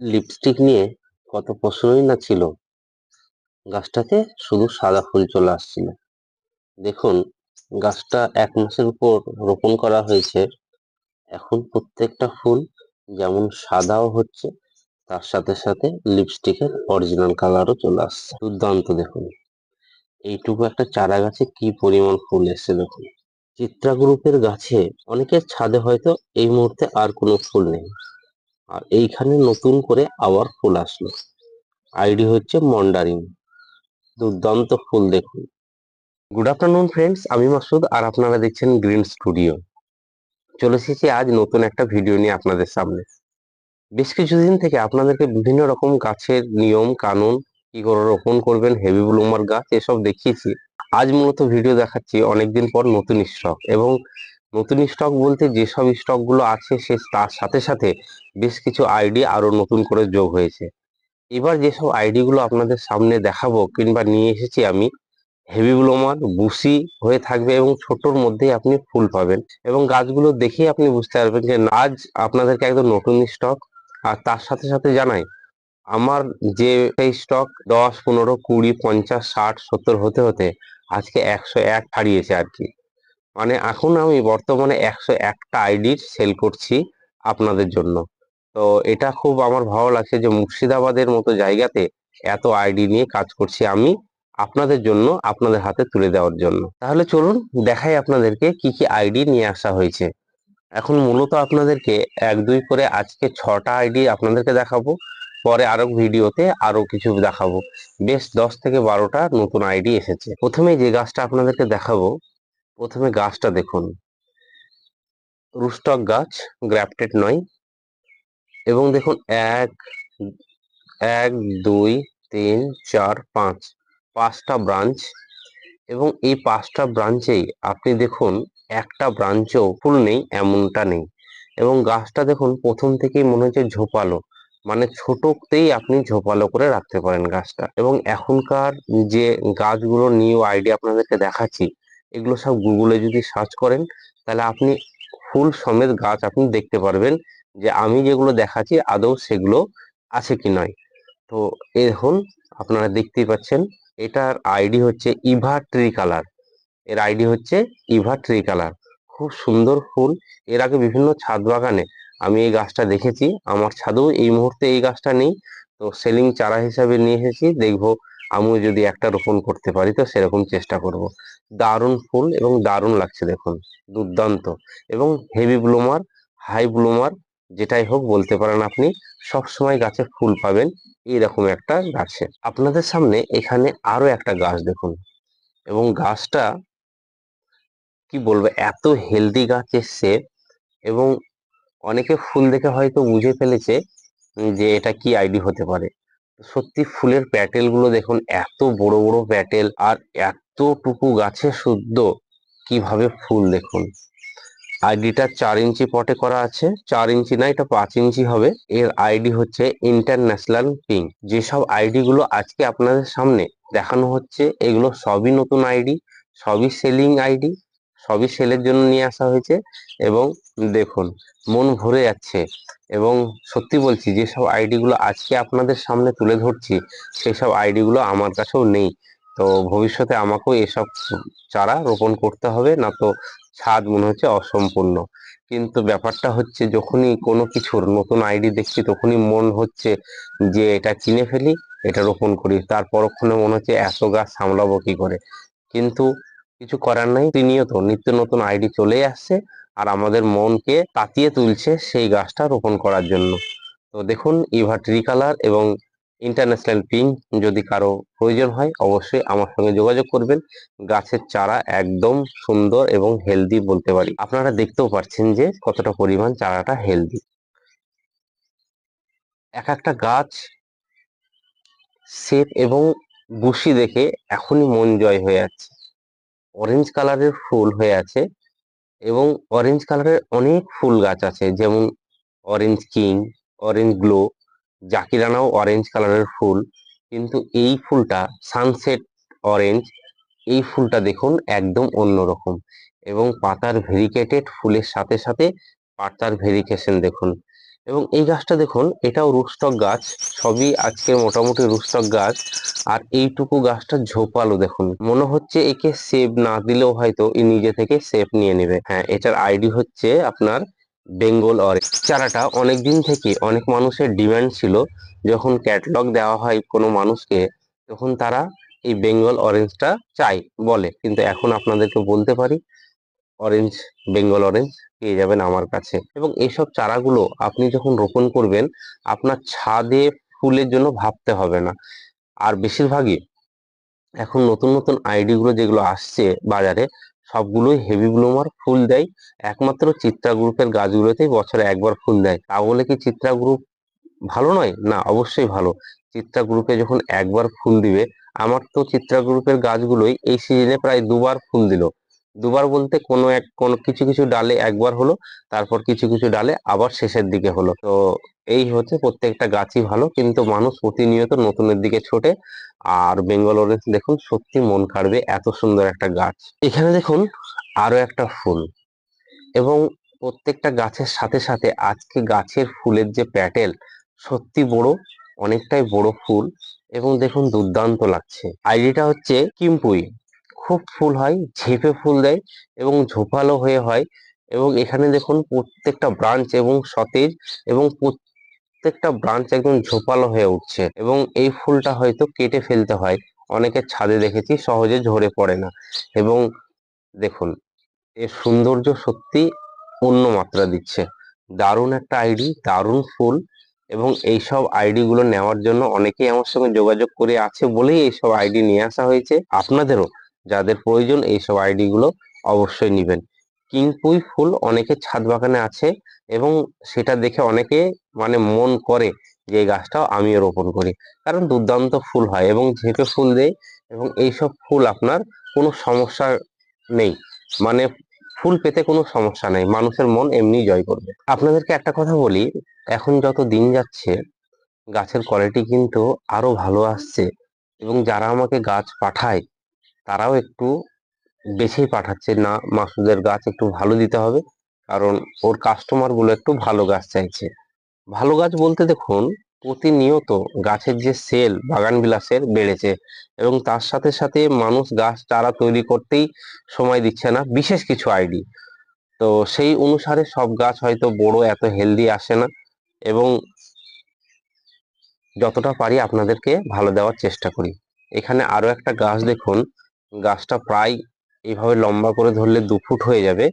Lipstick নিয়ে কত প্রশ্নই না ছিল। গাছটাতে শুধু সাদা ফুল চলে আসছিল। দেখুন, গাছটা এক মাসের উপর রোপণ করা হয়েছে। এখন প্রত্যেকটা ফুল যেমন সাদাও হচ্ছে, তার সাথে সাথে লিপস্টিকের অরিজিনাল কালারও চলে আসছে। দুর্দান্ত দেখুন। এইটুকু একটা চারা গাছে কি পরিমাণ ফুল এসছে দেখুন। চিত্রা গ্রুপের গাছে অনেকের ছাদে হয়তো এই মুহূর্তে আর কোনো ফুল নেই। আর এইখানে নতুন করে আবার ফুল আসলো। আইডি হচ্ছে মন্ডারিং। দুর্দান্ত ফুল দেখুন। গুড আফটারনুন ফ্রেন্ডস আমি মাসুদ আর আপনারা দেখছেন গ্রিন স্টুডিও চলে এসেছি আজ নতুন একটা ভিডিও নিয়ে আপনাদের সামনে। বেশ কিছুদিন থেকে আপনাদেরকে বিভিন্ন রকম গাছের নিয়ম, কানুন, কি করে রোপণ করবেন, হেভি ব্লুমার গাছ, এসব দেখিয়েছি। আজ মূলত ভিডিও দেখাচ্ছি অনেকদিন পর নতুন স্টক এবং নতুন স্টক বলতে যেসব স্টকগুলো আছে সে তার সাথে সাথে বেশ কিছু আইডি আরও নতুন করে যোগ হয়েছে। এবার যেসব আইডি গুলো আপনাদের সামনে দেখাবো কিংবা নিয়ে এসেছি আমি হেভি ব্লোমার বুসি হয়ে থাকবে এবং ছোটর মধ্যেই আপনি ফুল পাবেন এবং গাছগুলো দেখেই আপনি বুঝতে পারবেন যে আজ আপনাদেরকে একদম নতুন স্টক আর তার সাথে সাথে জানাই, আমার যে স্টক দশ, পনেরো, কুড়ি, পঞ্চাশ, ষাট, সত্তর হতে হতে আজকে একশো এক হারিয়েছে আর কি। মানে এখন আমি বর্তমানে একশো একটা আইডির সেল করছি আপনাদের জন্য। তো এটা খুব আমার ভালো লাগছে যে মুর্শিদাবাদের মতো জায়গাতে এত আইডি নিয়ে কাজ করছি আমি আপনাদের জন্য, আপনাদের হাতে তুলে দেওয়ার জন্য। তাহলে চলুন দেখাই আপনাদেরকে কি কি আইডি নিয়ে আসা হয়েছে। এখন মূলত আপনাদেরকে এক, দুই করে আজকে ছটা আইডি আপনাদেরকে দেখাবো, পরে আরও ভিডিওতে আরও কিছু দেখাবো। বেশ দশ থেকে বারোটা নতুন আইডি এসেছে। প্রথমে যে গাছটা আপনাদেরকে দেখাবো প্রথমে গাছটা দেখুন। রুস্টক গাছ গ্রাফটেড নয়। এবং দেখুন, এক এক, দুই, তিন, চার, পাঁচ, পাঁচটা ব্রাঞ্চ। এবং এই পাঁচটা ব্রাঞ্চেই আপনি দেখুন, একটা ব্রাঞ্চও ফুল নেই, এমনটা নেই। এবং গাছটা দেখুন, প্রথম থেকেই মনে হচ্ছে ঝোপালো। মানে ছোটতেই আপনি ঝোপালো করে রাখতে পারেন গাছটা। এবং এখনকার যে গাছগুলো নিউ আইডিয়া আপনাদেরকে দেখাচ্ছি এগুলো সব গুগলে যদি সার্চ করেন, তাহলে আপনি ফুল সমেত গাছ আপনি দেখতে পারবেন যে আমি যেগুলো দেখাচ্ছি আদৌ সেগুলো আছে কি নয়। তো এখন আপনারা দেখতেই পাচ্ছেন, এটার আইডি হচ্ছে ইভা ট্রি কালার। এর আইডি হচ্ছে ইভা ট্রি কালার। খুব সুন্দর ফুল। এর আগে বিভিন্ন ছাদ বাগানে আমি এই গাছটা দেখেছি। আমার ছাদেও এই মুহূর্তে এই গাছটা নেই। তো সেলিং চারা হিসাবে নিয়ে এসেছি। দেখব আমিও যদি একটা রোপণ করতে পারি তো সেরকম চেষ্টা করব। দারুণ ফুল এবং দারুণ লাগছে দেখুন, দুর্দান্ত এবং হেভি ব্লুমার হাই ব্লুমার যেটাই হোক বলতে পারেন আপনি সব সময় গাছে ফুল পাবেন এইরকম একটা গাছে। আপনাদের সামনে এখানে আরও একটা গাছ দেখুন এবং গাছটা কি বলব, এত হেলদি গাছ এসছে এবং অনেকে ফুল দেখে হয়তো বুঝে ফেলেছে যে এটা কি আইডি হতে পারে। সত্যি ফুলের প্যাটেলগুলো দেখুন, এত বড় বড় প্যাটেল আর এতটুকু গাছে শুদ্ধ। কীভাবে ফুল দেখুন। আইডিটা চার ইঞ্চি পটে করা আছে, চার ইঞ্চি না, এটা পাঁচ ইঞ্চি হবে। এর আইডি হচ্ছে ইন্টারন্যাশনাল পিঙ্ক যেসব আইডি গুলো আজকে আপনাদের সামনে দেখানো হচ্ছে, এগুলো সবই নতুন আইডি সবই সেলিং আইডি সবই সেলের জন্য নিয়ে আসা হয়েছে এবং দেখুন, মন ভরে যাচ্ছে। এবং সত্যি বলছি, যেসব আইডি গুলো আজকে আপনাদের সামনে তুলে ধরছি, সেসব আইডি গুলো আমার কাছেও নেই। তো ভবিষ্যতে আমাকেও এসব চারা রোপণ করতে হবে, না তো ছাদ মনে হচ্ছে অসম্পূর্ণ। কিন্তু ব্যাপারটা হচ্ছে, যখনই কোনো কিছুর নতুন আইডি দেখছি, তখনই মন হচ্ছে যে এটা কিনে ফেলি, এটা রোপণ করি। তার পরক্ষণে মনে হচ্ছে, এত গাছ সামলাবো কি করে? কিন্তু কিছু করার নাই। প্রতিনিয়ত নিত্য নতুন আইডি চলে আসছে আর আমাদের মনকে তাতিয়ে তুলছে সেই গাছটা রোপণ করার জন্য। তো দেখুন ইভা ট্রি কালার এবং ইন্টারন্যাশনাল পিঙ্ক যদি কারও প্রয়োজন হয়, অবশ্যই আমার সঙ্গে যোগাযোগ করবেন। গাছের চারা একদম সুন্দর এবং হেলদি বলতে পারি। আপনারা দেখতেও পাচ্ছেন যে কতটা পরিমাণ চারাটা হেলদি এক একটা গাছ শেপ এবং বুশি দেখে এখনই মন জয় হয়ে যাচ্ছে। অরেঞ্জ কালারের ফুল হয়ে আছে এবং অরেঞ্জ কালারের অনেক ফুল গাছ আছে, যেমন অরেঞ্জ কিং অরেঞ্জ গ্লো জাকিরানাও অরেঞ্জ কালারের ফুল, কিন্তু এই ফুলটা সানসেট অরেঞ্জ এই ফুলটা দেখুন একদম অন্যরকম এবং পাতার ভেরিকেটেড ফুলের সাথে সাথে পাতার ভেরিকেশন দেখুন। এবং এই গাছটা দেখুন, এটাও রুস্টক গাছ, সবই আজকে মোটামুটি রুস্টক গাছ। আর এইটুকু গাছটা ঝোপালো দেখুন। মনে হচ্ছে একে সেভ না দিলেও হয়তো ই নিজে থেকে সেভ নিয়ে নেবে। হ্যাঁ এটার আইডি হচ্ছে আপনার বেঙ্গল অরেঞ্জ। চারাটা অনেক দিন থেকে অনেক মানুষের ডিমান্ড ছিল, যখন ক্যাটলগ দেওয়া হয় কোনো মানুষকে, তখন তারা এই বেঙ্গল অরেঞ্জটা চাই বলে। কিন্তু এখন আপনাদেরকে বলতে পারি, অরেঞ্জ, বেঙ্গল অরেঞ্জ পেয়ে যাবেন আমার কাছে। এবং এইসব চারাগুলো আপনি যখন রোপণ করবেন, আপনার ছাদে ফুলের জন্য ভাবতে হবে না। আর বেশিরভাগই এখন নতুন নতুন আইডিগুলো যেগুলো আসছে বাজারে, সবগুলোই হেভি ব্লুমার ফুল দেয়। একমাত্র চিত্রা গ্রুপের গাছগুলোতেই বছরে একবার ফুল দেয়। তা বলে কি চিত্রা গ্রুপ ভালো নয়? না, অবশ্যই ভালো। চিত্রা গ্রুপে যখন একবার ফুল দিবে, আমার তো চিত্রা গ্রুপের গাছগুলোই এই সিজনে প্রায় দুবার ফুল দিল। দুবার বলতে কোনো এক, কোনো কিছু কিছু ডালে একবার হলো, তারপর কিছু কিছু ডালে আবার শেষের দিকে হলো। তো এই হচ্ছে প্রত্যেকটা গাছই ভালো, কিন্তু মানুষ প্রতিনিয়ত নতুনের দিকে ছোটে। আর বেঙ্গল অরেঞ্জ দেখুন, সত্যি মন কাড়বে এত সুন্দর একটা গাছ। এখানে দেখুন, আরও একটা ফুল। এবং প্রত্যেকটা গাছের সাথে সাথে আজকে গাছের ফুলের যে প্যাটেল, সত্যি বড়, অনেকটাই বড় ফুল। এবং দেখুন, দুর্দান্ত লাগছে। আইডিটা হচ্ছে কিম্পুই। খুব ফুল হয়, ঝেপে ফুল দেয় এবং ঝোপালো হয়ে হয় এবং এখানে দেখুন প্রত্যেকটা ব্রাঞ্চ এবং সতেজ এবং প্রত্যেকটা ব্রাঞ্চ একদম ঝোপালো হয়ে উঠছে এবং এই ফুলটা হয়তো কেটে ফেলতে হয়। অনেকের ছাদে দেখেছি, সহজে ঝরে পড়ে না এবং দেখুন এর সৌন্দর্য সত্যি অন্য মাত্রা দিচ্ছে। দারুণ একটা আইডি দারুণ ফুল এবং এইসব আইডি গুলো নেওয়ার জন্য অনেকেই আমার সঙ্গে যোগাযোগ করে আছে বলেই এইসব আইডি নিয়ে আসা হয়েছে। আপনাদেরও যাদের প্রয়োজন এইসব আইডি গুলো অবশ্যই নিবেন। কিংপুই ফুল অনেকের ছাদ বাগানে আছে এবং সেটা দেখে অনেকে মানে মন করে যে এই গাছটাও আমিও রোপণ করি। কারণ দুর্দান্ত ফুল হয় এবং ঝেঁপে ফুল দেয় এবং এইসব ফুল আপনার কোনো সমস্যা নেই। মানে ফুল পেতে কোনো সমস্যা নেই, মানুষের মন এমনি জয় করবে। আপনাদেরকে একটা কথা বলি, এখন যত দিন যাচ্ছে, গাছের কোয়ালিটি কিন্তু আরও ভালো আসছে এবং যারা আমাকে গাছ পাঠায় তারাও একটু বেশি পাঠাচ্ছে। না, মাসুদের গাছ একটু ভালো দিতে হবে, কারণ ওর কাস্টমারগুলো একটু ভালো গাছ চাইছে। ভালো গাছ বলতে দেখুন, প্রতিনিয়ত গাছের যে সেল বাগান বিলাসের বেড়েছে এবং তার সাথে সাথে মানুষ গাছ চারা তৈরি করতেই সময় দিচ্ছে না, বিশেষ কিছু আইডি তো সেই অনুসারে সব গাছ হয়তো বড়, এত হেলদি আসে না এবং যতটা পারি আপনাদেরকে ভালো দেওয়ার চেষ্টা করি। এখানে আরও একটা গাছ দেখুন গাছটা প্রায় এইভাবে লম্বা করে ধরলে দু ফুট হয়ে যাবে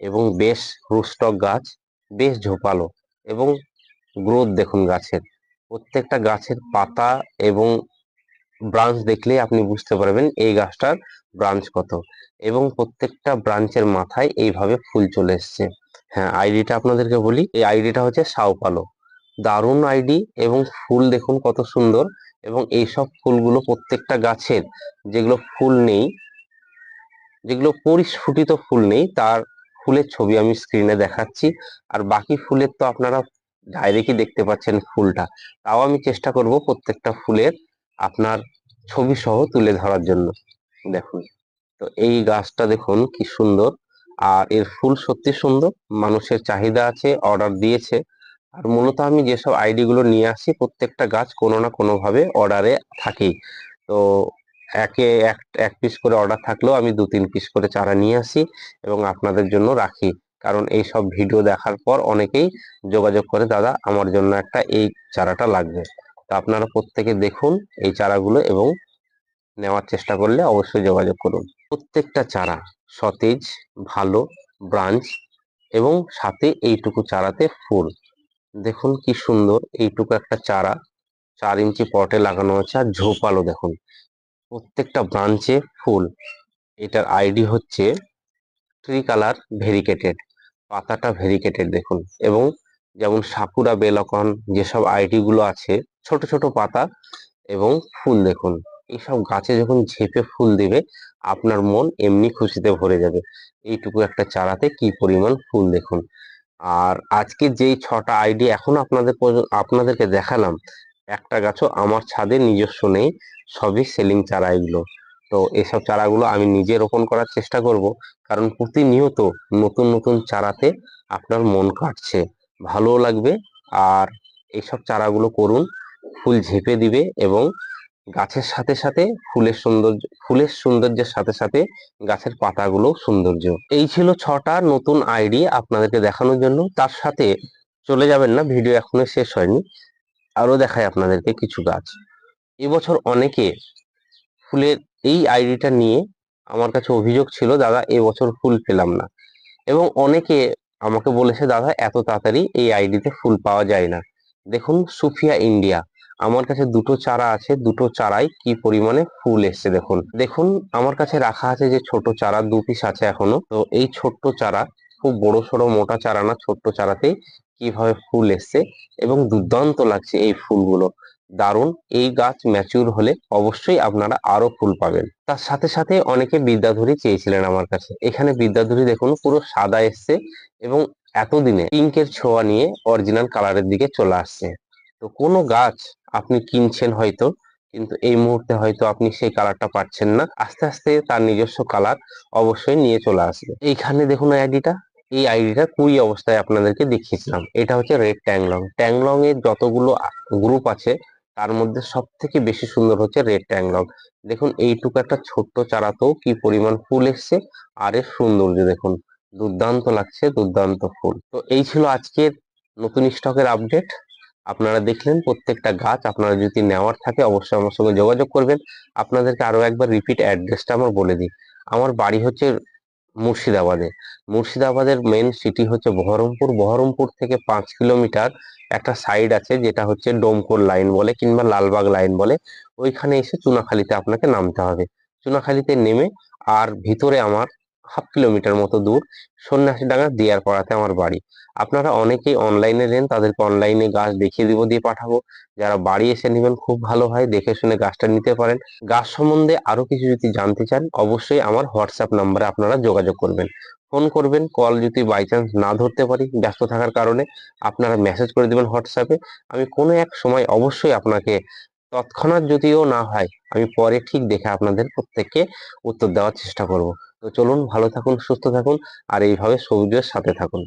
এবং বেশ রুস্টক গাছ, বেশ ঝোপালো এবং গ্রোথ দেখুন গাছের। প্রত্যেকটা গাছের পাতা এবং ব্রাঞ্চ দেখলেই আপনি বুঝতে পারবেন এই গাছটার ব্রাঞ্চ কত এবং প্রত্যেকটা ব্রাঞ্চের মাথায় এইভাবে ফুল চলে এসছে। হ্যাঁ আইডিটা আপনাদেরকে বলি, এই আইডিটা হচ্ছে সাউপালো দারুণ আইডি এবং ফুল দেখুন কত সুন্দর। এবং এইসব ফুলগুলো প্রত্যেকটা গাছের যেগুলো ফুল নেই, যেগুলো পরিস্ফুটিত ফুল নেই, তার ফুলের ছবি আমি স্ক্রিনে দেখাচ্ছি। আর বাকি ফুলের তো আপনারা ডাইরেক্টই দেখতে পাচ্ছেন ফুলটা। তাও আমি চেষ্টা করব প্রত্যেকটা ফুলের আপনার ছবি সহ তুলে ধরার জন্য। দেখুন, তো এই গাছটা দেখুন কি সুন্দর। আর এর ফুল সত্যি সুন্দর। মানুষের চাহিদা আছে অর্ডার দিয়েছে। আর মূলত আমি যেসব আইডি গুলো নিয়ে আসি, প্রত্যেকটা গাছ কোনো না কোনো ভাবে অর্ডারে থাকেই তো একে এক এক পিস করে অর্ডার থাকলেও আমি দু, তিন পিস করে চারা নিয়ে আসি এবং আপনাদের জন্য রাখি। কারণ এই সব ভিডিও দেখার পর অনেকেই যোগাযোগ করে, দাদা, আমার জন্য একটা এই চারাটা লাগবে। তো আপনারা প্রত্যেকে দেখুন এই চারাগুলো এবং নেওয়ার চেষ্টা করলে অবশ্যই যোগাযোগ করুন। প্রত্যেকটা চারা সতেজ, ভালো ব্রাঞ্চ এবং সাথে এইটুকু চারাতে ফুল। দেখুন কি সুন্দর, এইটুকু একটা চারা, চার ইঞ্চি পটে লাগানো আছে আর ঝোপালো দেখুন। প্রত্যেকটা ব্রাঞ্চে ফুল। এটার আইডি হচ্ছে ট্রি কালার ভেরিকেটেড পাতাটা ভেরিকেটেড দেখুন। এবং যেমন সাকুরা বেলকন যেসব আইডি গুলো আছে, ছোট ছোট পাতা এবং ফুল দেখুন। এইসব গাছে যখন ঝেপে ফুল দিবে, আপনার মন এমনি খুশিতে ভরে যাবে। এইটুকু একটা চারাতে কি পরিমাণ ফুল দেখুন। আর আজকে যেই ছটা আইডি এখন আপনাদের আপনাদেরকে দেখালাম, একটা গাছও আমার ছাদে নিজস্ব নেই, সবই সেলিং চারা এগুলো তো এসব চারাগুলো আমি নিজে রোপণ করার চেষ্টা করব, কারণ প্রতিনিয়ত নতুন নতুন চারাতে আপনার মন কাটছে, ভালোও লাগবে, আর এইসব চারাগুলো করুন, ফুল ঝেপে দিবে এবং গাছের সাথে সাথে ফুলের সৌন্দর্য, ফুলের সৌন্দর্যের সাথে সাথে গাছের পাতাগুলো সৌন্দর্য। এই ছিল ছটা নতুন আইডি আপনাদেরকে দেখানোর জন্য। তার সাথে চলে যাবেন না, ভিডিও এখনও শেষ হয়নি। আরও দেখায় আপনাদেরকে কিছু গাছ। এবছর অনেকে ফুলের এই আইডিটা নিয়ে আমার কাছে অভিযোগ ছিল, দাদা, এবছর ফুল পেলাম না। এবং অনেকে আমাকে বলেছে, দাদা, এত তাড়াতাড়ি এই আইডিতে ফুল পাওয়া যায় না। দেখুন, সুফিয়া ইন্ডিয়া। আমার কাছে দুটো চারা আছে, দুটো চারাই কি পরিমাণে ফুল এসছে দেখুন। দেখুন, আমার কাছে রাখা আছে যে ছোট চারা, দু পিস আছে এখনও। তো এই ছোট্ট চারা, খুব বড় সড়ো মোটা চারা না, ছোট্ট চারাতেই কীভাবে ফুল এসছে এবং দুর্দান্ত লাগছে এই ফুলগুলো। দারুণ, এই গাছ ম্যাচিউর হলে অবশ্যই আপনারা আরও ফুল পাবেন। তার সাথে সাথে অনেকে বিদ্যাধরী চেয়েছিলেন আমার কাছে। এখানে বিদ্যাধরী দেখুন, পুরো সাদা এসছে এবং এতদিনে পিঙ্কের ছোঁয়া নিয়ে অরিজিনাল কালারের দিকে চলে আসছে। তো কোনো গাছ আপনি কিনছেন হয়তো, কিন্তু এই মুহূর্তে হয়তো আপনি সেই কালারটা পাচ্ছেন না। আস্তে আস্তে তার নিজস্ব কালার অবশ্যই নিয়ে চলে আসবে। এইখানে দেখুন আইডিটা। এই আইডিটা কুড়ি অবস্থায় আপনাদেরকে দেখিয়েছিলাম। এটা হচ্ছে রেড ট্যাংলং। ট্যাংলং এর যতগুলো গ্রুপ আছে, তার মধ্যে সব থেকে বেশি সুন্দর হচ্ছে রেড ট্যাংলং। দেখুন, এইটুকু একটা ছোট্ট চারাতেও কি পরিমাণ ফুল এসছে, আর এর সৌন্দর্য দেখুন। দুর্দান্ত লাগছে, দুর্দান্ত ফুল। তো এই ছিল আজকের নতুন স্টকের আপডেট। আপনারা দেখলেন প্রত্যেকটা গাছ আপনারা যদি নেওয়ার থাকে অবশ্যই আমার সঙ্গে যোগাযোগ করবেন। আপনাদেরকে আরও একবার রিপিট অ্যাড্রেসটা আমার বলে দিই। আমার বাড়ি হচ্ছে মুর্শিদাবাদে। মুর্শিদাবাদের মেন সিটি হচ্ছে বহরমপুর। বহরমপুর থেকে পাঁচ কিলোমিটার একটা সাইড আছে যেটা হচ্ছে ডোমকোল লাইন বলে কিংবা লালবাগ লাইন বলে। ওইখানে এসে চুনাখালীতে আপনাকে নামতে হবে। চুনাখালীতে নেমে আর ভিতরে আমার হাফ কিলোমিটার মতো দূর সন্ন্যাসীডাঙ্গা দিয়ার পাড়াতে আমার বাড়ি। আপনারা অনেকেই অনলাইনে নেন তাদেরকে অনলাইনে গাছ দেখিয়ে দিব, দিয়ে পাঠাবো। যারা বাড়ি এসে নেবেন, খুব ভালো হয়, দেখে শুনে গাছটা নিতে পারেন। গাছ সম্বন্ধে আরও কিছু যদি জানতে চান, অবশ্যই আমার হোয়াটসঅ্যাপ নাম্বারে আপনারা যোগাযোগ করবেন। ফোন করবেন, কল যদি বাই চান্স না ধরতে পারি, ব্যস্ত থাকার কারণে আপনারা মেসেজ করে দেবেন হোয়াটসঅ্যাপে। আমি কোনো এক সময় অবশ্যই আপনাকে তৎক্ষণাৎ যদিও না হয়, আমি পরে ঠিক দেখে আপনাদের প্রত্যেককে উত্তর দেওয়ার চেষ্টা করব। তো চলুন ভালো থাকুন সুস্থ থাকুন আর এইভাবে সবুজের সাথে থাকুন।